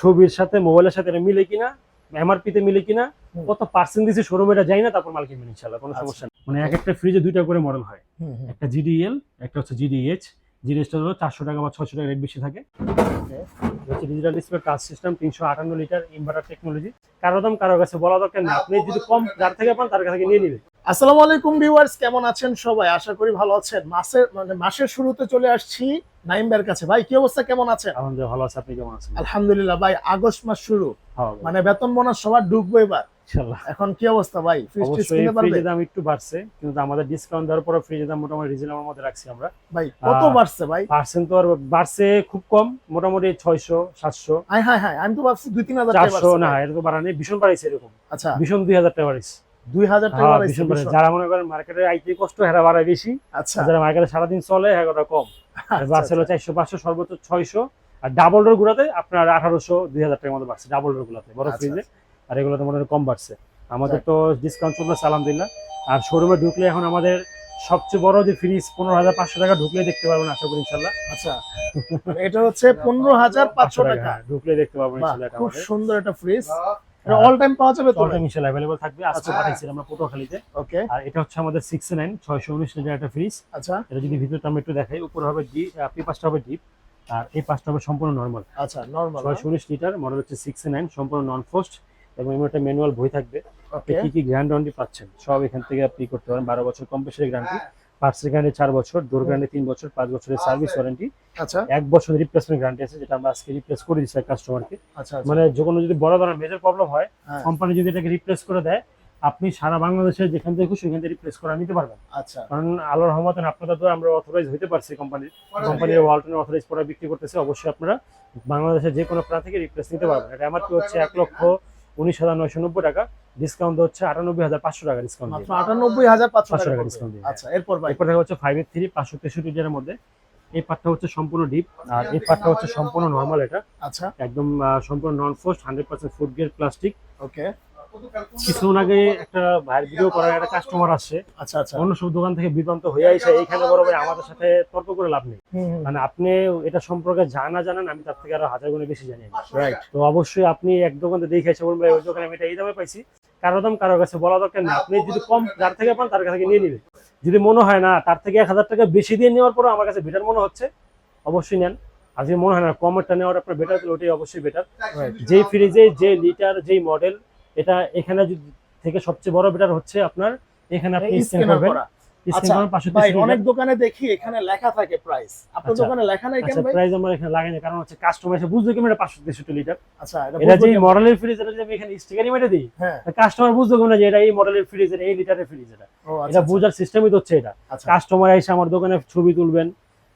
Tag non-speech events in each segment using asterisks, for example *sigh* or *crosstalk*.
ছবির সাথে মোবাইলের সাথে এটা মিলে কিনা এমআরপি তে মিলে কিনা কত পার্সেন্ট দিছে শোরুমে এটা যাই না তারপর মাল কিনবেন ইনশাআল্লাহ কোনো আচ্ছা। সমস্যা নেই। মানে এক একটা ফ্রিজে দুইটা করে মডেল হয়। একটা জিডিএল একটা হচ্ছে জিডিএইচ জিডিএইচটা হলো চারশো টাকা বা ছশো টাকা রেট বেশি থাকে। হচ্ছে ডিজিটাল ডিসপ্লে টাচ সিস্টেম তিনশো আটান্ন লিটার ইনভার্টার টেকনোলজি কারও দাম কারও কাছে বলা দরকার না আপনি যদি কম যার থেকে পান তার কাছে নিয়ে নিবে। আসসালামু আলাইকুম ভিউয়ার্স কেমন আছেন সবাই? আশা করি ভালো আছেন। মাসের মানে মাসের শুরুতে চলে আসছি নাইমবার কাছে। ভাই কি অবস্থা? কেমন আছেন? আলহামদুলিল্লাহ ভালো আছে। আপনি কেমন আছেন? আলহামদুলিল্লাহ ভাই আগস্ট মাস শুরু। হ্যাঁ মানে বেতন বোনাস সবার ঢুকবো এবার। ইনশাআল্লাহ। এখন কি অবস্থা ভাই? ফ্রিজের দাম একটু বাড়ছে কিন্তু আমাদের ডিসকাউন্ট দেওয়ার পরে ফ্রিজের দাম মোটামুটি রিজনেবল মধ্যে রাখছি আমরা। ভাই কত বাড়ছে ভাই? পার্সেন্ট তো আর বাড়ছে খুব কম মোটামুটি ছয়শো সাতশো। হ্যাঁ হ্যাঁ হ্যাঁ আমি তো ভাবছি দুই তিন হাজার টাকা চারশো বাড়ছে না ভাই। এটা তো বাড়ানি ভীষণ বাড়াইছে এরকম। আচ্ছা। ভীষণ দুই হাজার টাকা বাড়াইছে। দুই হাজার টাকা হ্যাঁ। যারা মনে করেন মার্কেটে আইতে কষ্ট হেরা বাড়ায় বেশি। আচ্ছা। যারা মার্কেটে সারাদিন চলে কম। আচ্ছা, হলো আচ্ছা। চারশো পাঁচশো সর্বোচ্চ ছয়শো। আর ডাবল ডোর গুলাতে আপনার আঠারোশো দুই হাজার টাকার মতো বাড়ছে ডাবল ডোর গুলাতে বড় আচ্ছা, ফ্রিজে আর এগুলোতে মনে হয় কম বাড়ছে। আমাদের তো ডিসকাউন্ট চলছে আলহামদুলিল্লাহ। আর শোরুমে ঢুকলে এখন আমাদের সবচেয়ে বড় যে ফ্রিজ পনেরো হাজার পাঁচশো টাকা ঢুকলে দেখতে পারবেন আশা করি ইনশাল্লাহ। আচ্ছা। এটা হচ্ছে পনেরো হাজার পাঁচশো টাকা ঢুকলে দেখতে পারবেন এটা খুব সুন্দর একটা ফ্রিজ। অল টাইম পাওয়া যাবে তো অল টাইম ইনশাল্লাহ অ্যাভেলেবল থাকবে। আজকে আচ্ছা। পাঠাইছি আমরা পটুয়াখালীতে। ওকে। আর এটা হচ্ছে আমাদের সিক্স নাইন ছয়শো উনিশ লিটার একটা ফ্রিজ আচ্ছা। এটা যদি ভিতরটা আমি একটু দেখাই উপর হবে ডিপ আপনি পাঁচটা হবে ডিপ আর এই পাঁচটা হবে সম্পূর্ণ নর্মাল আচ্ছা নরমাল ছয়শো উনিশ লিটার মডেল হচ্ছে সিক্স নাইন সম্পূর্ণ নন ফোস্ট এবং এমন একটা ম্যানুয়াল বই থাকবে। আপনি কি কি গ্যারান্টি পাচ্ছেন? সব এখান থেকে আপনি করতে পারেন। বারো বছর কম্প্রেসারের গ্যারান্টি পার্টসের গ্যারান্টি চার বছর ডোর গ্যারান্টি তিন বছর পাঁচ বছরের সার্ভিস ওয়ারেন্টি আচ্ছা। এক বছর রিপ্লেসমেন্ট গ্যারান্টি আছে যেটা আমরা আজকে রিপ্লেস করে দিচ্ছি কাস্টমারকে আচ্ছা আচ্ছা। মানে যদি বড় ধরনের মেজর প্রবলেম হয় হ্যাঁ, কোম্পানি যদি এটাকে রিপ্লেস করে দেয় আপনি সারা বাংলাদেশে যেখান থেকে খুশি সেখান থেকে রিপ্লেস করে নিতে পারবেন। আচ্ছা। কারণ আল্লাহর রহমতে আপনাদের তো আমরা অথরাইজ হতে পারছি কোম্পানির কোম্পানির ওয়ালটনের অথরাইজ প্রোডাক্ট বিক্রি করতেছে অবশ্যই আপনারা বাংলাদেশের যে কোনো প্রান্ত থেকে রিপ্লেস নিতে পারবেন। এটা আমার কি হচ্ছে এক লক্ষ উনিশ হাজার নয়শো নব্বই টাকা। ডিসকাউন্ট হচ্ছে আটানব্বই হাজার পাঁচশো টাকা ডিসকাউন্ট আটানব্বই হাজার পাঁচশো টাকা দিয়ে। আচ্ছা এরপর এরপর দেখা হচ্ছে ফাইভ এইট থ্রি পাঁচশো তেষট্টি লিটারের মধ্যে। এই পার্টটা হচ্ছে সম্পূর্ণ ডিপ আর এই পার্টটা হচ্ছে সম্পূর্ণ নর্মাল এটা। আচ্ছা। একদম সম্পূর্ণ non frost hundred percent food grade plastic okay আগে একটা ভাইয়ের ভিডিও করার একটা কাস্টমার আসছে। আচ্ছা আচ্ছা। অন্য সব দোকান থেকে বিভ্রান্ত হয়ে আইসে এইখানে বড় ভাই আমাদের সাথে তর্ক করে লাভ নেই। মানে আপনি এটা সম্পর্কে জানা জানেন আমি তার থেকে আরও হাজার গুণে বেশি জানি। রাইট তো অবশ্যই আপনি এক দোকানে দেখে এসে বলবেন ভাই ওই দোকানে আমি এটা এই দামে পাইছি। কারও দাম কারও কাছে বলা দরকার নেই। আপনি যদি কম যার থেকে পান তার কাছে নিয়ে নিবে যদি মনে হয় না তার থেকে এক হাজার টাকা বেশি দিয়ে নেওয়ার পর আমার কাছে বেটার মনে হচ্ছে অবশ্যই নেন। আজকে মনে হয় না কমেরটা নেওয়ার আপনার বেটার ওটাই অবশ্যই বেটার যেই ফ্রিজে যে লিটার যেই মডেল এটা এখানে থেকে সবচেয়ে বড় বেটার হচ্ছে আপনার এখানে আপনি স্ক্যান করবেন। আচ্ছা, করবেন পাঁচশো ভাই তিরিশ অনেক দোকানে দেখি এখানে লেখা থাকে প্রাইস আপনার আচ্ছা। দোকানে লেখা নাই কেন আচ্ছা ভাই? প্রাইস আমরা এখানে লাগাই না কারণ হচ্ছে কাস্টমার এসে বুঝবে এটা লিটার। আচ্ছা এটা যে মডেলের ফ্রিজ এটা যদি আমি এখানে স্টিকারই মেটে দিই কাস্টমার বুঝতে না যে এটা এই মডেলের ফ্রিজ এটা এই লিটারের ফ্রিজ এটা। ও এটা বোঝার সিস্টেমই তো হচ্ছে এটা। কাস্টমার এসে আমার দোকানে ছবি তুলবেন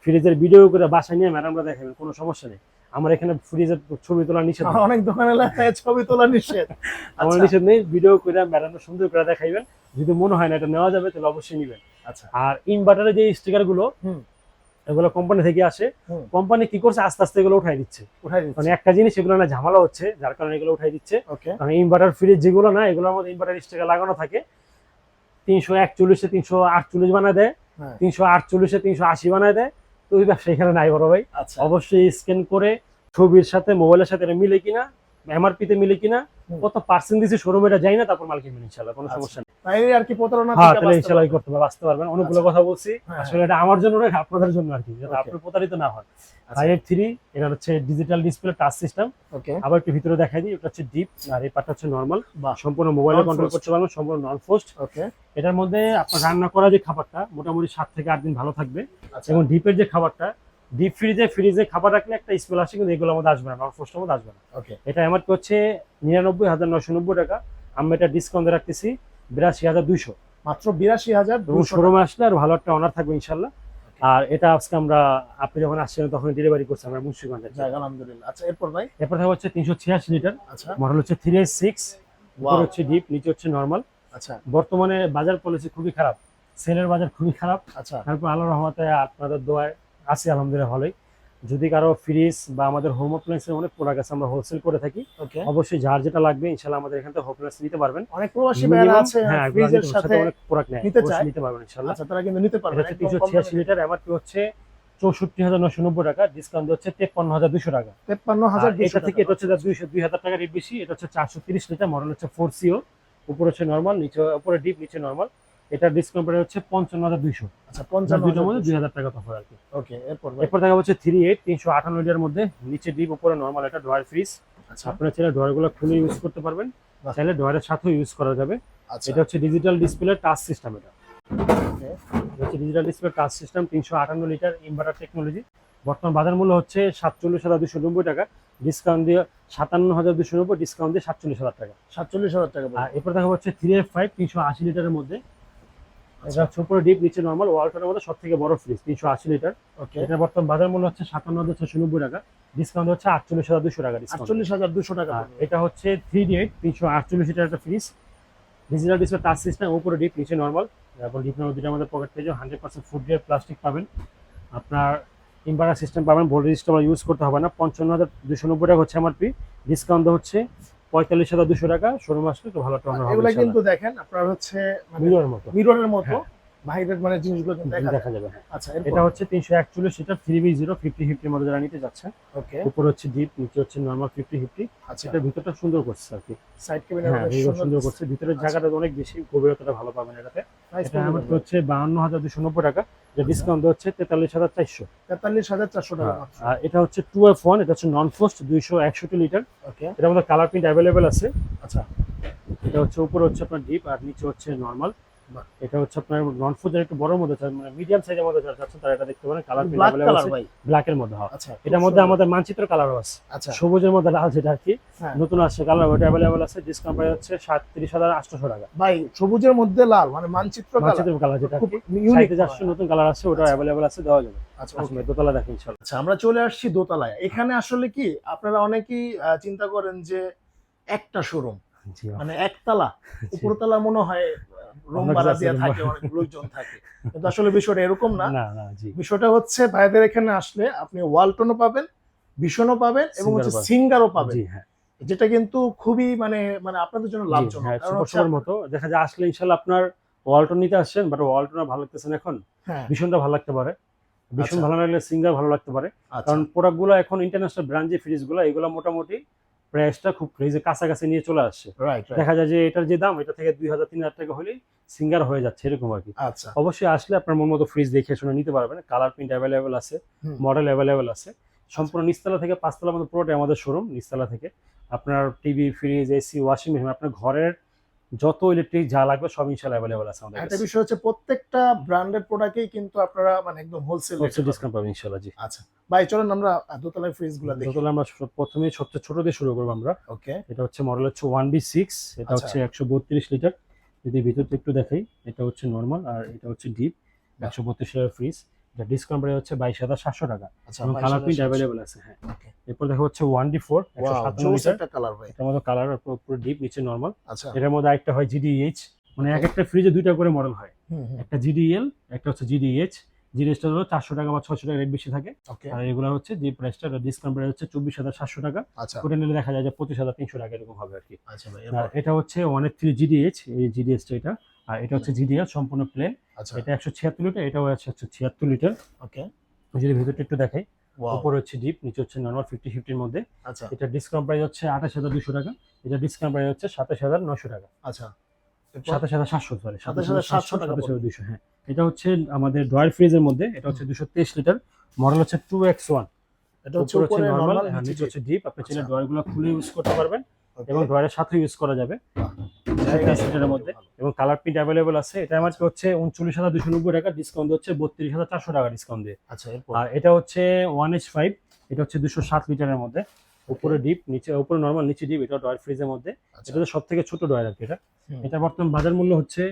ফ্রিজের ভিডিও করে বাসায় নিয়ে ম্যাডামরা দেখাবেন কোনো সমস্যা নেই। আমার এখানে ফ্রিজের ছবি তোলা নিষেধ অনেক দোকানে ছবি তোলা নিষেধ। আমার আচ্ছা। নিষেধ নেই ভিডিও করে ম্যাডামরা সুন্দর করে দেখাইবেন। যদি মনে হয় না এটা নেওয়া যাবে তাহলে অবশ্যই নেবেন। আচ্ছা। আর ইনভার্টারের যে স্টিকারগুলো এগুলো কোম্পানি থেকে আসে। কোম্পানি কি করছে? আস্তে আস্তে এগুলো উঠাই দিচ্ছে। উঠাই মানে একটা জিনিস এগুলো না ঝামেলা হচ্ছে যার কারণে এগুলো উঠাই দিচ্ছে। ওকে। কারণ ইনভার্টার ফ্রিজ যেগুলো না এগুলোর মধ্যে ইনভার্টার স্টিকার লাগানো থাকে। তিনশো একচল্লিশে তিনশো আটচল্লিশ বানায় দেয়। হ্যাঁ। তিনশো আটচল্লিশে তিনশো আশি বানায় দেয়। ওই ব্যবসা এখানে নাই বড় ভাই। আচ্ছা। অবশ্যই স্ক্যান করে ছবির সাথে মোবাইলের সাথে এটা মিলে কিনা এমআরপি তে মিলে কিনা। কত পার্সেন্ট দিছে শোরুমে এটা যাই না তারপর মাল কিনবেন ইনশাল্লাহ কোনো আচ্ছা। সমস্যা নেই। তাই আর কি প্রতারণা হ্যাঁ তাহলে করতে পারবেন বাঁচতে পারবেন। অনেকগুলো আচ্ছা। কথা বলছি হ্যাঁ, আসলে এটা আমার জন্য নয় আপনাদের জন্য আর কি যাতে আপনি প্রতারিত না হয়। আচ্ছা, ফাইভ থ্রি এটা হচ্ছে digital display touch system okay আবার একটু ভিতরে দেখাই দিই এটা হচ্ছে ডিপ আর এই পার্টটা হচ্ছে নর্মাল বাহ। সম্পূর্ণ মোবাইলে কন্ট্রোল করতে পারবেন সম্পূর্ণ নন ফোস্ট ওকে এটার মধ্যে আপনার রান্না করা যে খাবারটা মোটামুটি সাত থেকে আট দিন ভালো থাকবে। এবং ডিপের যে খাবারটা ডিপ ফ্রিজে ফ্রিজে খাবার রাখলে একটা স্মেল আসে কিন্তু এগুলোর মধ্যে আসবে না ফোস্টের মধ্যে আসবে না। ওকে এটা আমার হচ্ছে নিরানব্বই হাজার নশো নব্বই টাকা। আমি এটা ডিসকাউন্ট রাখতেছি বিরাশি হাজার দুইশো। মাত্র বিরাশি হাজার শোরুমে আসলে আর ভালো একটা অনার থাকবে ইনশাল্লাহ। আর এটা আজকে আমরা আপনি যখন আসছিলেন তখন ডেলিভারি করছি আমরা মুন্সিগঞ্জে। আলহামদুলিল্লাহ। আচ্ছা এরপর ভাই? এরপর হচ্ছে তিনশো ছিয়াশি লিটার। আচ্ছা। মডেল হচ্ছে থ্রি এইট সিক্স. হচ্ছে ডিপ নিচে হচ্ছে নর্মাল আচ্ছা। বর্তমানে বাজার পলিসি খুবই খারাপ। সেলের বাজার খুবই খারাপ। আচ্ছা। তারপর আল্লাহ রহমতে আপনাদের দোয়ায় আছি আলহামদুলিল্লাহ ভালোই। যদি কারও ফ্রিজ বা আমাদের হোম অ্যাপ্লায়েন্সের অনেক প্রোডাক্ট আছে আমরা হোলসেল করে থাকি। অবশ্যই যার যেটা লাগবে ইনশাল্লাহ আমাদের এখান থেকে হোম অ্যাপ্লায়েন্স নিতে পারবেন। অনেক প্রবাসী ভাইরা আছে হ্যাঁ ফ্রিজের সাথে অনেক প্রোডাক্ট নেয় নিতে চায়। নিতে পারবেন ইনশাল্লাহ। আচ্ছা তারা কিন্তু নিতে এটা পারবে হচ্ছে তিনশো ছিয়াশি লিটার এমআরপি হচ্ছে চৌষট্টি হাজার নশো নব্বই টাকা ডিসকাউন্ট হচ্ছে তেপ্পান্ন হাজার দুশো টাকা। তেপ্পান্ন হাজার এটা থেকে এটা হচ্ছে দুইশো দুই হাজার টাকা রেট বেশি এটা হচ্ছে চারশো তিরিশ লিটার মডেল হচ্ছে ফোর সিও উপরে হচ্ছে নর্মাল নিচে উপরে ডিপ নিচে নর্মাল এটা ডিসকাউন্ট প্রাইস হচ্ছে পঞ্চান্ন হাজার দুইশো। আচ্ছা পঞ্চান্ন দুইটার মধ্যে দুই হাজার টাকা তফাৎ আর কি। ওকে এরপর এরপর দেখা হচ্ছে থ্রি এইট তিনশো আটান্ন লিটার মধ্যে নিচে ডিপ উপরে নর্মাল একটা ড্রয়ার ফ্রিজ আচ্ছা। আপনারা চাইলে ড্রয়ারগুলো খুলে ইউজ করতে পারবেন। চাইলে ড্রয়ারের সাথেও ইউজ করা যাবে। আচ্ছা। এটা হচ্ছে ডিজিটাল ডিসপ্লে টাচ সিস্টেম এটা। হচ্ছে ডিজিটাল ডিসপ্লে টাচ সিস্টেম তিনশো আটান্ন লিটার ইনভার্টার টেকনোলজি বর্তমান বাজার মূল্য হচ্ছে সাতচল্লিশ হাজার দুশো নব্বই টাকা। ডিসকাউন্ট দিয়ে সাতান্ন হাজার দুশো নব্বই ডিসকাউন্ট দিয়ে সাতচল্লিশ হাজার টাকা। সাতচল্লিশ হাজার টাকা এরপর দেখা হচ্ছে থ্রি এফ ফাইভ তিনশো আশি লিটারের মধ্যে। এটা হচ্ছে উপরে ডিপ নিচে নর্মাল ওয়ালটার মধ্যে সব থেকে বড় ফ্রিজ তিনশো আশি লিটার ওকে এটা বর্তমান বাজার মূল্য হচ্ছে সাতান্ন হাজার ছশো নব্বই টাকা। ডিসকাউন্ট হচ্ছে আটচল্লিশ হাজার দুশো টাকা আটচল্লিশ হাজার দুশো টাকা। এটা হচ্ছে থ্রি ডি এইট তিনশো আটচল্লিশ লিটার একটা fridge digital display touch system উপরে ডিপ নিচে নর্মাল তারপর ডিপ নাম্বার দুটো আমাদের পকেট পেজে hundred percent food grade plastic পাবেন। আপনার ইনভার্টার সিস্টেম পাবেন ভোল্ট রেজিস্টার ইউজ করতে হবে না। পঞ্চান্ন হাজার দুশো নব্বই টাকা হচ্ছে এমআরপি ডিসকাউন্ট হচ্ছে পঁয়তাল্লিশ হাজার দুশো টাকা ষোলো আসলে তো ভালো এগুলা কিন্তু দেখেন আপনার হচ্ছে মিরনের মতো। মিররের মতো। হ্যাঁ। মানে জিনিসগুলো দেখা যাবে হ্যাঁ। আচ্ছা এটা হচ্ছে তিনশো একচল্লিশ litre three B zero fifty মধ্যে যারা নিতে যাচ্ছে। ওকে উপর হচ্ছে ডিপ নিচে হচ্ছে নর্মাল ফিফটি ফিফটি আচ্ছা। এটার ভিতরটা সুন্দর করছে আর কি। সাইড হ্যাঁ সুন্দর করছে। ভিতরের আচ্ছা। জায়গাটা অনেক বেশি গভীরতাটা ভালো পাবেন এটাতে। এটা আমার হচ্ছে বাহান্ন হাজার দুশো নব্বই টাকা। যে ডিসকাউন্ট হচ্ছে তেতাল্লিশ হাজার চারশো। তেতাল্লিশ হাজার চারশো টাকা আর এটা হচ্ছে টু এফ ওয়ান এটা হচ্ছে নন ফোস্ট দুইশো একষট্টি লিটার। ওকে এটার মধ্যে কালার প্রিন্ট অ্যাভেলেবেল আছে। আচ্ছা। এটা হচ্ছে উপরে হচ্ছে আপনার ডিপ আর নিচে হচ্ছে নর্মাল। এটা হচ্ছে আপনার নন ফোস্টের একটু বড় মধ্যে মানে মিডিয়াম সাইজের মধ্যে যারা চাচ্ছেন তারা এটা দেখতে পারেন কালার ব্ল্যাক কালার আছে ভাই। ব্ল্যাকের মধ্যে হয়। আচ্ছা এটার মধ্যে আমাদের মানচিত্র কালারও আছে। আচ্ছা। সবুজের মধ্যে লাল যেটা আর কি হ্যাঁ। নতুন আসছে কালার ওটা অ্যাভেলেবেল আছে ডিসকাউন্ট প্রাইস হচ্ছে সাতত্রিশ হাজার আটশোশো টাকা। ভাই সবুজের মধ্যে লাল মানে মানচিত্র কালার মানচিত্র কালার যেটা খুব ইউনিক যাচ্ছে নতুন কালার আছে ওটা। অ্যাভেলেবেল আছে দেওয়া যাবে। আচ্ছা দোতলা দেখেন ইনশাল্লাহ আচ্ছা আমরা চলে আসছি দোতলায়। এখানে আসলে কি আপনারা অনেকেই চিন্তা করেন যে একটা শোরুম মানে একতলা উপরতলা মনে হয় রুম ভাড়া দিয়ে থাকে অনেক লোকজন থাকে। কিন্তু আসলে *laughs* বিষয়টা এরকম না। বিষয়টা হচ্ছে ভাইদের এখানে আসলে আপনি ওয়ালটনও পাবেন ভীষণও পাবেন এবং হচ্ছে সিঙ্গারও পাবেন। হ্যাঁ। যেটা কিন্তু খুবই মানে মানে আপনাদের জন্য লাভজনক। হ্যাঁ কারণ মতো। দেখা যায় আসলে ইনশাল্লাহ আপনার ওয়ালটন নিতে আসছেন বাট ওয়ালটন ভালো লাগতেছে না এখন। হ্যাঁ। ভীষণটা ভালো লাগতে পারে। ভীষণ আচ্ছা। ভালো লাগলে সিঙ্গার ভালো লাগতে পারে। আচ্ছা। কারণ প্রোডাক্টগুলো এখন ইন্টারন্যাশনাল ব্র্যান্ড যে ফ্রিজগুলো এগুলো মোটামুটি প্রাইসটা খুব ফ্রিজে কাছাকাছি নিয়ে চলে আসছে। দেখা যায় যে এটার যে দাম এটা থেকে দুই হাজার তিন হাজার টাকা হলেই সিঙ্গার হয়ে যাচ্ছে এরকম আর কি। আচ্ছা। অবশ্যই আসলে আপনার মন মতো ফ্রিজ দেখে শুনে নিতে পারবেন। কালার প্রিন্ট অ্যাভেলেবেল আছে মডেল অ্যাভেলেবেল আছে। সম্পূর্ণ নিচতলা থেকে পাঁচতলা মতো পুরোটাই আমাদের শোরুম নিচতলা থেকে। আপনার TV fridge AC washing machine আপনার ঘরের যত ইলেকট্রিক যা লাগবে সব ইনশাল্লাহ অ্যাভেলেবেল আছে আমাদের একটা বিষয় হচ্ছে প্রত্যেকটা ব্র্যান্ডের প্রোডাক্টেই কিন্তু আপনারা মানে একদম হোলসেল ডিসকাউন্ট পাবেন। ইনশাল্লাহ জি। আচ্ছা ভাই চলুন আমরা দোতলায় ফ্রিজগুলা দেখি। যতগুলো আমরা প্রথমেই সবচেয়ে ছোট দিয়ে শুরু করব আমরা। ওকে। এটা হচ্ছে মডেল হচ্ছে ওয়ান বি সিক্স এটা আচ্ছা। হচ্ছে একশো বত্রিশ লিটার যদি ভিতরটা একটু দেখাই এটা হচ্ছে নর্মাল আর এটা হচ্ছে ডিপ একশো বত্রিশ লিটার ফ্রিজ এটা ডিসকাউন্ট প্রাইস হচ্ছে বাইশ হাজার সাতশো টাকা। আচ্ছা এবং কালার প্রিন্ট অ্যাভেলেবেল আছে হ্যাঁ। এরপর দেখা হচ্ছে ওয়ান ডি ফোর এটার মধ্যে কালার পুরো ডিপ নিচে নর্মাল আচ্ছা। এটার মধ্যে একটা হয় জিডিএইচ মানে এক একটা ফ্রিজে দুইটা করে মডেল হয়। একটা জিডিএল একটা হচ্ছে জিডিএইচ জিডিএসটা হলো চারশো টাকা বা ছশো টাকা রেট বেশি থাকে। আর এগুলো হচ্ছে যে প্রাইসটা ডিসকাউন্ট প্রাইস হচ্ছে চব্বিশ হাজার সাতশো টাকা। আচ্ছা। ওটা নিলে দেখা যায় যে পঁচিশ হাজার তিনশো টাকা এরকম হবে আর কি। আচ্ছা এটা হচ্ছে ওয়ান থ্রি জিডিএইচ এই জিডিএসটা এটা। আর এটা হচ্ছে জিডিএল সম্পূর্ণ প্লেন আচ্ছা। এটা একশো ছিয়াত্তর লিটার এটাও আছে একশো ছিয়াত্তর লিটার। ওকে। যদি ভিতরটা একটু দেখাই উপরে হচ্ছে ডিপ নিচে হচ্ছে নর্মাল ফিফটি ফিফটির মধ্যে। আচ্ছা। এটা ডিসকাউন্ট প্রাইস হচ্ছে আঠাশ হাজার দুশো টাকা। এটা ডিসকাউন্ট প্রাইস হচ্ছে সাতাশ হাজার নশো টাকা। আচ্ছা? সাতাশ হাজার সাতশো সরি 27,700 টাকা সাতাশ হাজার দুশো হ্যাঁ এটা হচ্ছে আমাদের ড্রয়ার ফ্রিজের মধ্যে এটা হচ্ছে দুশো তেইশ লিটার। মডেল হচ্ছে টু এক্স ওয়ান এটা হচ্ছে উপরে হচ্ছে নর্মাল নিচে হচ্ছে ডিপ আপনি চাইলে আচ্ছা। ড্রয়ারগুলো খুলে ইউজ করতে পারবেন এবং ড্রয়ারের সাথে ইউজ করা যাবে। মধ্যে। এবং কালার প্রিন্ট অ্যাভেলেবল আছে। এটা আমার হচ্ছে উনচল্লিশ হাজার দুশো নব্বই টাকা ডিসকাউন্ট হচ্ছে বত্রিশ হাজার চারশো টাকা ডিসকাউন্ট দিয়ে। আচ্ছা আর এটা হচ্ছে ওয়ান এইচ ফাইভ এটা হচ্ছে দুশো সাত লিটারের মধ্যে। উপরে ডিপ নিচে উপরে নর্মাল নিচে ডিপ এটা ড্রয়ার ফ্রিজের মধ্যে। আচ্ছা। এটা সব থেকে ছোট ড্রয়ার আর কি এটা। এটা বর্তমান বাজার মূল্য হচ্ছে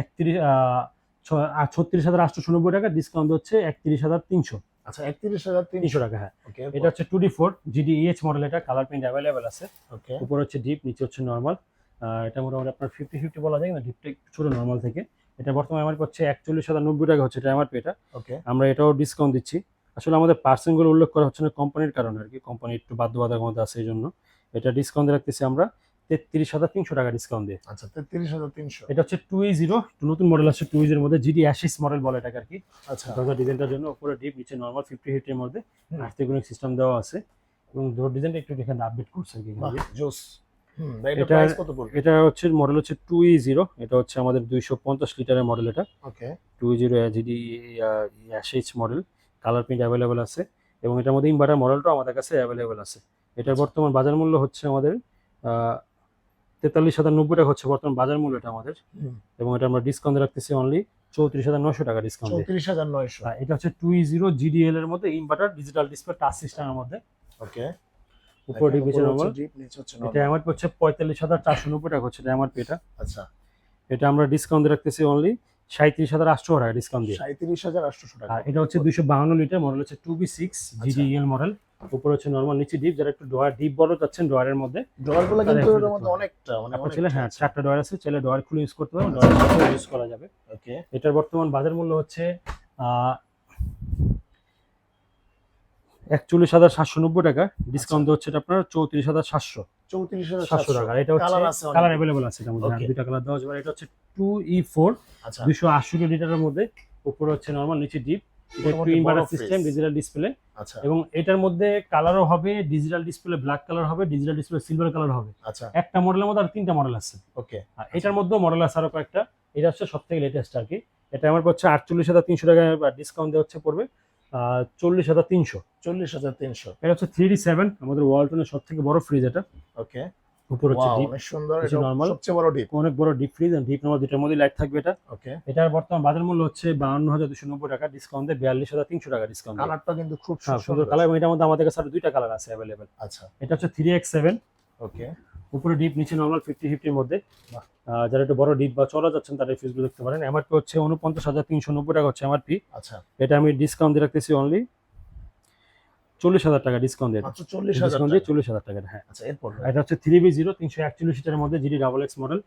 একত্রিশ ছত্রিশ হাজার আটশো নব্বই টাকা ডিসকাউন্ট হচ্ছে একত্রিশ হাজার তিনশো। আচ্ছা একত্রিশ হাজার তিনশো। টাকা হ্যাঁ। এটা হচ্ছে two D four GD H model এটা কালার প্রিন্ট অ্যাভেলেবেল আছে। উপরে হচ্ছে ডিপ নিচে হচ্ছে নর্মাল এটা মোটামুটি আপনার ফিফটি ফিফটি বলা যায় না ডিপটা একটু ছোট নর্মাল থেকে। এটা বর্তমানে আমার হচ্ছে একচল্লিশ হাজার নব্বই টাকা হচ্ছে এটা আমার এটা ওকে আমরা এটাও ডিসকাউন্ট দিচ্ছি। আসলে আমাদের পার্সেন্টগুলো উল্লেখ করা হচ্ছে না কোম্পানির কারণে আর কি কোম্পানি একটু বাধ্যবাধকতার মধ্যে আছে এই জন্য এটা ডিসকাউন্ট রাখতেছি আমরা তেত্রিশ হাজার তিনশো টাকা ডিসকাউন্ট দিয়ে। আচ্ছা তেত্রিশ হাজার তিনশো। এটা হচ্ছে টু জিরো নতুন মডেল আছে টু এর মধ্যে জিডি অ্যাশিস মডেল বলে এটাকে আর কি। আচ্ছা। ডিজাইনটার জন্য উপরে ডিপ নিচে নর্মাল ফিফটি হিটের মধ্যে আর্থিক সিস্টেম দেওয়া আছে। এবং ডোর ডিজাইনটা একটু এখানে আপডেট করছে আর কি জোস। এটা হচ্ছে মডেল হচ্ছে টু ই জিরো এটা হচ্ছে আমাদের দুইশো পঞ্চাশ লিটারের মডেল এটা। টু জিরো জিডি অ্যাশেজ মডেল কালার প্রিন্ট অ্যাভেলেবেল আছে। এবং এটার মধ্যে ইনভার্টার মডেলটাও আমাদের কাছে অ্যাভেলেবেল আছে। এটার বর্তমান বাজার মূল্য হচ্ছে আমাদের তেতাল্লিশ হাজার নব্বই টাকা হচ্ছে বর্তমান বাজার মূল্য এটা আমাদের। এবং এটা আমরা ডিসকাউন্ট রাখতেছি অনলি চৌত্রিশ হাজার নশো টাকা ডিসকাউন্ট চৌত্রিশ হাজার নয়শো। এটা হচ্ছে টু জিরো জিডিএল এর মধ্যে ইনভার্টার ডিজিটাল ডিসপ্লে টাচ সিস্টেমের মধ্যে। ওকে। উপর ডিপ নিচে নর্মাল এটা আমার হচ্ছে পঁয়তাল্লিশ হাজার চারশো নব্বই টাকা হচ্ছে এটা আমার এটা আচ্ছা। এটা আমরা ডিসকাউন্ট রাখতেছি অনলি সাঁত্রিশ হাজার আটশো টাকা ডিসকাউন্ট দিয়ে। সাঁত্রিশ হাজার আটশোশো টাকা। এটা হচ্ছে দুইশো বাহান্ন লিটার মডেল হচ্ছে two B six GDL model উপরে হচ্ছে নর্মাল নিচে ডিপ যারা একটু ডয়ার ডিপ বড় চাচ্ছেন ডয়ারের মধ্যে ডলারগুলো কিন্তু এর মধ্যে অনেকটা মানে ছেলে হ্যাঁ চারটা ডয়ার আছে ছেলে ডয়ার খুলে ইউজ করতে পারেন ডয়ার ইউজ করা যাবে। ওকে এটার বর্তমান বাজার মূল্য হচ্ছে একচল্লিশ হাজার সাতশো নব্বই টাকা। ডিসকাউন্ট হচ্ছে এটা আপনার চৌত্রিশ হাজার সাতশো। চৌত্রিশ হাজার সাতশো। টাকা। এটা হচ্ছে কালার আছে কালার অনেক। অ্যাভেলেবল আছে এটার মধ্যে। দুইটা কালার দেওয়া যাবে এটা হচ্ছে টু ই ফোর আচ্ছা। আশি লিটারের মধ্যে। উপরে হচ্ছে নর্মাল নিচে ডিপ একটু ইনভার্টার সিস্টেম ডিজিটাল ডিসপ্লে আচ্ছা। এবং এটার মধ্যে কালারও হবে ডিজিটাল ডিসপ্লে ব্ল্যাক কালার হবে ডিজিটাল ডিসপ্লে সিলভার কালার হবে। আচ্ছা। একটা মডেলের মধ্যে আর তিনটা মডেল আছে। ওকে আর এটার মধ্যেও মডেল আছে আরও কয়েকটা। এটা হচ্ছে সব থেকে লেটেস্ট আর কি। এটা আমার হচ্ছে আটচল্লিশ হাজার তিনশো টাকা ডিসকাউন্ট দেওয়া হচ্ছে পড়বে। চল্লিশ হাজার তিনশো। চল্লিশ হাজার তিনশো। এটা হচ্ছে থ্রি সেভেন আমাদের ওয়ালটনের সব থেকে বড় ফ্রিজ এটা। ওকে উপর হচ্ছে ডিপ সুন্দর এটা normal। সবচেয়ে বড় ডিপ অনেক বড় ডিপ ফ্রিজ ডিপ নাম্বার দুটার মধ্যে লাইট থাকবে এটা। ওকে এটার বর্তমান বাজার মূল্য হচ্ছে বাউন্ন হাজার দুশো নব্বই টাকা ডিসকাউন্ট দিয়ে বিয়াল্লিশ হাজার তিনশো টাকা ডিসকাউন্ট কালারটা কিন্তু খুব হ্যাঁ সুন্দর। কালার এবং এটার মধ্যে আমাদের কাছে দুইটা কালার আছে অ্যাভেলেবেল আচ্ছা। এটা হচ্ছে থ্রি এক্স সেভেন ওকে উপরে ডিপ নিচে নর্মাল ফিফটি ফিফটির মধ্যে। যারা একটু বড় ডিপ বা চলা যাচ্ছেন তারা এই ফিজগুলো দেখতে পারেন। এমআরপি হচ্ছে উনপঞ্চাশ হাজার তিনশো নব্বই টাকা হচ্ছে এমআরপি আচ্ছা। এটা আমি ডিসকাউন্ট দিয়ে রাখতেছি অনলি চল্লিশ হাজার টাকা ডিসকাউন্ট দিয়ে চল্লিশ হাজার ডিসকাউন্ট দিয়ে চল্লিশ হাজার টাকা হ্যাঁ। আচ্ছা এরপর? এটা হচ্ছে থ্রি বি জিরো তিনশো একচল্লিশ সিটারের মধ্যে জিডি ডাবল এক্স মডেল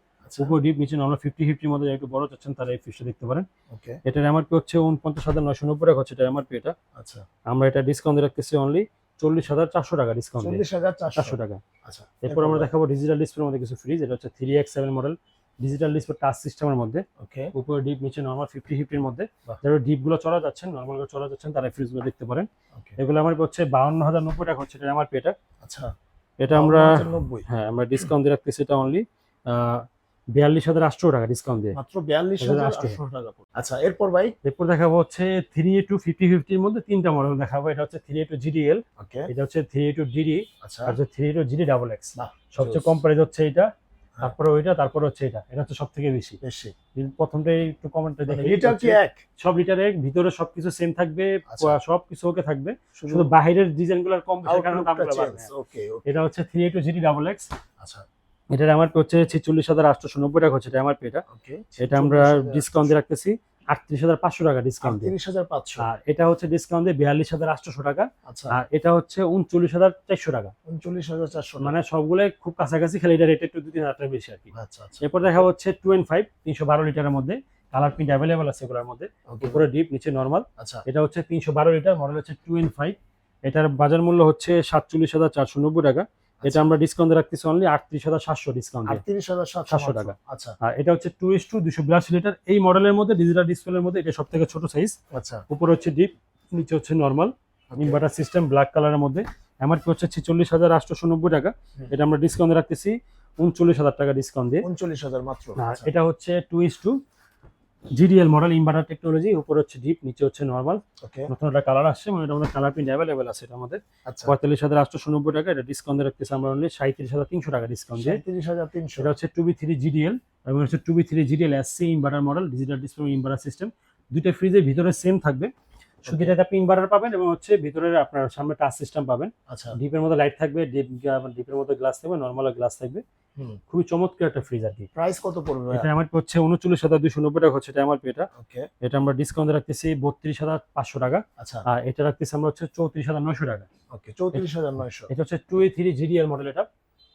উপর ডিপ নিচে নর্মাল ফিফটি ফিফটির মধ্যে একটু বড় চাচ্ছেন তারা এই ফিসটা দেখতে পারেন। ওকে এটার এমআরপি হচ্ছে উনপঞ্চাশ হাজার নয়শো নব্বই টাকা হচ্ছে এটা এমআরপি এটা। আচ্ছা। আমরা এটা ডিসকাউন্ট দিয়ে রাখতেছি অনলি চল্লিশ হাজার চারশো টাকা ডিসকাউন্ট চল্লিশ হাজার চারশো। টাকা। আচ্ছা এরপর আমরা দেখাবো ডিজিটাল ডিসপ্লের মধ্যে কিছু ফ্রিজ এটা হচ্ছে three X seven model digital display touch সিস্টেমের মধ্যে। ওকে উপরে ডিপ নিচে নর্মাল ফিফটি ফিফটির মধ্যে। যারা ডিপগুলো চলা যাচ্ছেন নর্মালগুলো চলা যাচ্ছেন তারা ফ্রিজগুলো দেখতে পারেন। এগুলো আমার হচ্ছে বাউন্ন হাজার নব্বই টাকা হচ্ছে এটা আমার পেটা। আচ্ছা। এটা আমরা হ্যাঁ আমরা ডিসকাউন্ট দিয়ে রাখতেছি এটা অনলি বিয়াল্লিশ হাজার আটশো টাকা ডিসকাউন্ট দিয়ে। মাত্র বিয়াল্লিশ হাজার আটশো। টাকা আচ্ছা এরপর ভাই? এরপর দেখাবো হচ্ছে থ্রি টু ফিফটি ফিফটির মধ্যে তিনটা মডেল দেখাবো। এটা হচ্ছে থ্রি টু জিডিএল এটা হচ্ছে থ্রি টু জিডি আচ্ছা। আর three two GD double X সবচেয়ে কম প্রাইস হচ্ছে এটা হ্যাঁ। তারপরে ওইটা তারপরে হচ্ছে এটা। এটা হচ্ছে সব থেকে বেশি। বেশি প্রথমটাই একটু কমেন্টে দেখে লিটার কি এক? সব লিটারের ভিতরে সবকিছু সেম থাকবে আচ্ছা। সব কিছু ওকে থাকবে। শুধু বাইরের ডিজাইনগুলোর কম বেশি কারণে দামগুলো বাড়বে। এটা হচ্ছে three two GD double X আচ্ছা। এটার আমার হচ্ছে ছেচল্লিশ হাজার আটশো নব্বই টাকা হচ্ছে এটা আমার এটা। এটা আমরা ডিসকাউন্ট দিয়ে রাখতেছি। আটত্রিশ হাজার পাঁচশো টাকা ডিসকাউন্ট দিয়ে। তিরিশ হাজার পাঁচশো। আর এটা হচ্ছে ডিসকাউন্ট দিয়ে বিয়াল্লিশ হাজার আটশো টাকা। আচ্ছা। আর এটা হচ্ছে উনচল্লিশ হাজার চারশো টাকা। উনচল্লিশ হাজার চারশো মানে সবগুলো খুব কাছাকাছি খেলে এটা রেট একটু দু তিন হাজার টাকা বেশি আর কি। আচ্ছা আচ্ছা। এরপর দেখা হচ্ছে টু এন্ড ফাইভ তিনশো বারো লিটারের মধ্যে। কালার প্রিন্ট অ্যাভেলেবল আছে এগুলোর মধ্যে। উপরে ডিপ নিচে নর্মাল আচ্ছা। এটা হচ্ছে তিনশো বারো লিটার মডেল হচ্ছে টু এন্ড ফাইভ এটার বাজার মূল্য হচ্ছে সাতচল্লিশ হাজার চারশো নব্বই টাকা। এটা আমরা ডিসকাউন্ট রাখতেছি অনলি আটত্রিশ হাজার সাতশো ডিসকাউন্ট আটত্রিশ হাজার সাতশো টাকা। আচ্ছা। আর এটা হচ্ছে টু ইস টু দুশো বিরাশি লিটার এই মডেলের মধ্যে ডিজিটাল ডিসপ্লের মধ্যে এটা সব থেকে ছোট সাইজ আচ্ছা। উপরে হচ্ছে ডিপ নিচে হচ্ছে নর্মাল. ইনভার্টার সিস্টেম ব্ল্যাক কালারের মধ্যে। এমআরপি হচ্ছে ছেচল্লিশ হাজার আটশো নব্বই টাকা। এটা আমরা ডিসকাউন্ট রাখতেছি উনচল্লিশ হাজার টাকা ডিসকাউন্ট দিয়ে উনচল্লিশ হাজার মাত্র। আচ্ছা। এটা হচ্ছে two S two GDL model inverter technology উপরে হচ্ছে ডিপ নিচে হচ্ছে নর্মাল নতুন একটা কালার আসছে মানে এটা আমাদের কালার প্রিন্ট অ্যাভেলেবেল আছে এটা আমাদের আচ্ছা। পঁয়তাল্লিশ হাজার আটশো নব্বই টাকা এটা ডিসকাউন্ট রাখতেছি আমরা অনলি সাঁত্রিশ হাজার তিনশো টাকা ডিসকাউন্ট দিয়ে। তিরিশ হাজার তিনশো। এটা হচ্ছে টু বি থ্রি জিডিএল এবং হচ্ছে two B three GDL SC inverter model digital display inverter system দুইটা ফ্রিজের ভিতরে সেম থাকবে। শুধু এটাতে আপনি ইনভার্টার পাবেন এবং হচ্ছে ভিতরে আপনার সামনে টাচ সিস্টেম পাবেন। আচ্ছা। ডিপের মধ্যে লাইট থাকবে ডিপ ডিপের মধ্যে গ্লাস থাকবে নর্মাল গ্লাস থাকবে। খুবই চমৎকার একটা ফ্রিজ আর কি। প্রাইস কত পড়বে? এটা আমার হচ্ছে উনচল্লিশ হাজার দুশো নব্বই টাকা হচ্ছে এটা আমার এটা ওকে এটা আমরা ডিসকাউন্ট রাখতেছি বত্রিশ হাজার পাঁচশো টাকা। আচ্ছা। আর এটা রাখতেছি আমরা হচ্ছে চৌত্রিশ হাজার নশো টাকা। ওকে চৌত্রিশ হাজার নয়শো। এটা হচ্ছে two A three GDL model এটা।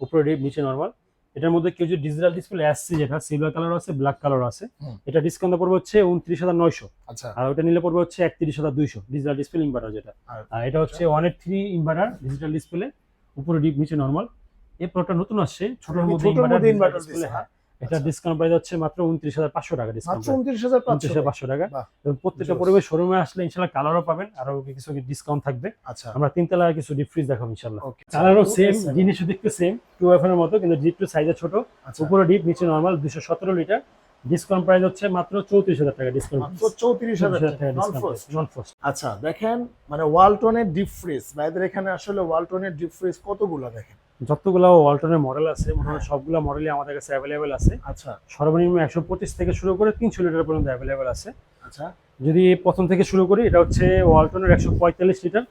উপরে ডিপ নিচে নর্মাল এটার মধ্যে কেউ যে ডিজিটাল ডিসপ্লে আসছে যেটা সিলভার কালার আছে ব্ল্যাক কালার আছে এটা ডিসকাউন্ট পড়বে হচ্ছে উনত্রিশ হাজার নয়শো। আচ্ছা। আর ওটা নিলে পড়বে হচ্ছে একত্রিশ হাজার দুইশো ডিজিটাল ডিসপ্লে ইনভার্টার যেটা। আর এটা হচ্ছে one eight three inverter digital display উপরে ডিপ নিচে নর্মাল এই প্রোডাক্টটা নতুন আসছে ছোটোর মধ্যে ইনভার্টার display, দিছে, হ্যাঁ। এটা আচ্ছা। ডিসকাউন্ট প্রাইস হচ্ছে মাত্র উনত্রিশ হাজার পাঁচশো টাকা ডিসকাউন্ট উনত্রিশ হাজার পাঁচশো। টাকা। এবং প্রত্যেকটা। পরিবেশ শোরুমে আসলে ইনশাল্লাহ কালারও পাবেন আরও কিছু ডিসকাউন্ট থাকবে। আচ্ছা। আমরা তিন তলার কিছু ডিপ ফ্রিজ দেখাবো ইনশাল্লাহ। কালারও সেম জিনিসও দেখতে সেম টু এফ এর মতো কিন্তু ডিপ টু সাইজে ছোট। আচ্ছা। উপরে ডিপ নিচে নর্মাল দুশো সতেরো লিটার ডিসকাউন্ট প্রাইস হচ্ছে মাত্র চৌত্রিশ হাজার টাকা ডিসকাউন্ট চৌত্রিশ হাজার টাকা নন ফ্রস্ট আচ্ছা দেখেন মানে ওয়ালটনের ডিপ ফ্রিজ ভাইদের এখানে আসলে ওয়ালটনের ডিপ ফ্রিজ কতগুলো দেখেন? যতগুলো ওয়ালটনের মডেল আছে মোটামুটি সবগুলো মডেলই আমাদের কাছে অ্যাভেলেবেল আছে। আচ্ছা। সর্বনিম্ন একশো পঁচিশ থেকে শুরু করে তিনশো লিটার পর্যন্ত অ্যাভেলেবেল আছে। আচ্ছা। যদি প্রথম থেকে শুরু করি এটা হচ্ছে ওয়ালটনের একশো পঁয়তাল্লিশ লিটার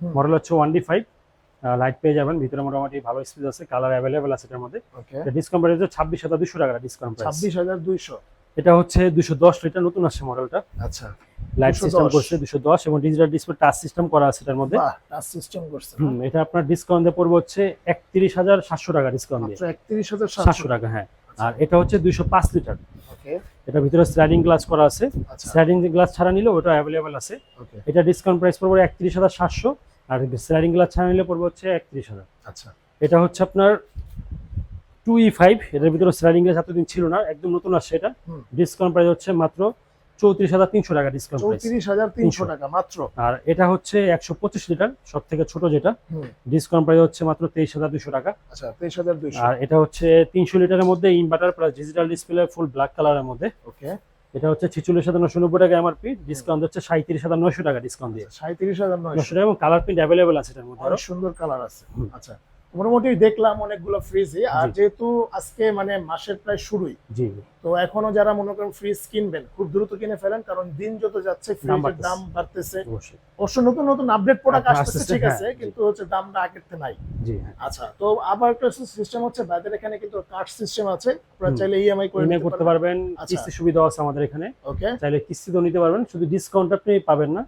মডেল হচ্ছে ওয়ান ডি ফাইভ। লাইট পেয়ে যাবেন ভিতরে মোটামুটি ভালো স্পিড আছে কালার অ্যাভেলেবেল আছে এটার মধ্যে। ডিসকাউন্ট প্রাইস হচ্ছে ছাব্বিশ হাজার দুশো টাকা ডিসকাউন্ট ছাব্বিশ হাজার দুইশো। এটা হচ্ছে দুশো দশ লিটার নতুন আসছে মডেলটা আচ্ছা। লাইট 210 সিস্টেম করছে দুশো দশ এবং ডিজিটাল ডিসপ্লে টাচ সিস্টেম করা আছে এটার মধ্যে। টাচ সিস্টেম করছে। এটা আপনার ডিসকাউন্ট দিয়ে পড়বে হচ্ছে একত্রিশ হাজার সাতশো টাকা ডিসকাউন্ট দিয়ে। মাত্র একত্রিশ হাজার সাতশো সাতশো টাকা হ্যাঁ। আর এটা হচ্ছে দুইশো পাঁচ লিটার ওকে এটা ভিতরে স্লাইডিং গ্লাস করা আছে। আচ্ছা। স্লাইডিং গ্লাস ছাড়া নিলে ওটা অ্যাভেলেবেল আছে। এটা ডিসকাউন্ট প্রাইস পড়বে একত্রিশ হাজার সাতশো আর স্লাইডিং গ্লাস ছাড়া নিলে পড়বে হচ্ছে একত্রিশ হাজার। আচ্ছা। এটা হচ্ছে আপনার টু ই ফাইভ এটার ভিতরে স্লাইডিং গ্লাস এতদিন ছিল না একদম নতুন আসছে এটা। ডিসকাউন্ট প্রাইস হচ্ছে মাত্র চৌত্রিশ হাজার তিনশো টাকা ডিসকাউন্ট প্রাইস চৌত্রিশ হাজার তিনশো টাকা মাত্র? আর এটা হচ্ছে একশো পঁচিশ লিটার সব থেকে ছোট যেটা। ডিসকাউন্ট প্রাইস হচ্ছে মাত্র তেইশ হাজার দুশো টাকা। আচ্ছা তেইশ হাজার দুইশো। আর এটা হচ্ছে তিনশো লিটারের মধ্যে inverter plus digital display full black কালারের মধ্যে। ওকে। এটা হচ্ছে ছিচল্লিশ হাজার নশো নব্বই টাকা এমআরপি ডিসকাউন্ট হচ্ছে সাঁত্রিশ হাজার নশো টাকা ডিসকাউন্ট দিয়ে। সাঁত্রিশ হাজার নয়শো। টাকা এবং কালার প্রিন্ট অ্যাভেলেবেল আছে এটার মধ্যে সুন্দর কালার আছে। আচ্ছা মোটামুটি দেখলাম অনেকগুলো ফ্রিজই আর যেহেতু আজকে মানে মাসের প্রায় শুরুই জি। তো এখনও যারা মনে করেন ফ্রিজ কিনবেন খুব দ্রুত কিনে ফেলেন কারণ দিন যত যাচ্ছে ফ্রিজের দাম বাড়তেছে। অবশ্য নতুন নতুন আপডেট প্রোডাক্ট আসতেছে ঠিক হ্যাঁ, আছে কিন্তু হচ্ছে দামটা আগের থেকে নাই। জি হ্যাঁ। আচ্ছা তো আবার একটা সিস্টেম হচ্ছে তাদের এখানে কিন্তু কার্ড সিস্টেম আছে। আপনারা চাইলে ইএমআই করে নিতে করতে পারবেন। আচ্ছা। কিস্তি সুবিধা আছে আমাদের এখানে। ওকে চাইলে কিস্তিতেও নিতে পারবেন শুধু ডিসকাউন্ট আপনি পাবেন না।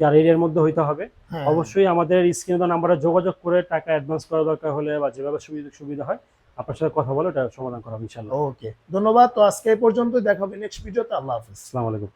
আর এরিয়ার মধ্যে হইতে হবে। হ্যাঁ। অবশ্যই আমাদের স্ক্রিনে তো নাম্বারে যোগাযোগ করে টাকা অ্যাডভান্স করা দরকার হলে বা যেভাবে সুবিধা সুবিধা হয় আপনার সাথে কথা বলে এটা সমাধান করা হবে ইনশাল্লাহ ওকে ধন্যবাদ। তো আজকে এই পর্যন্তই। দেখা হবে নেক্সট ভিডিওতে আল্লাহ হাফিজ। আসসালামু আলাইকুম।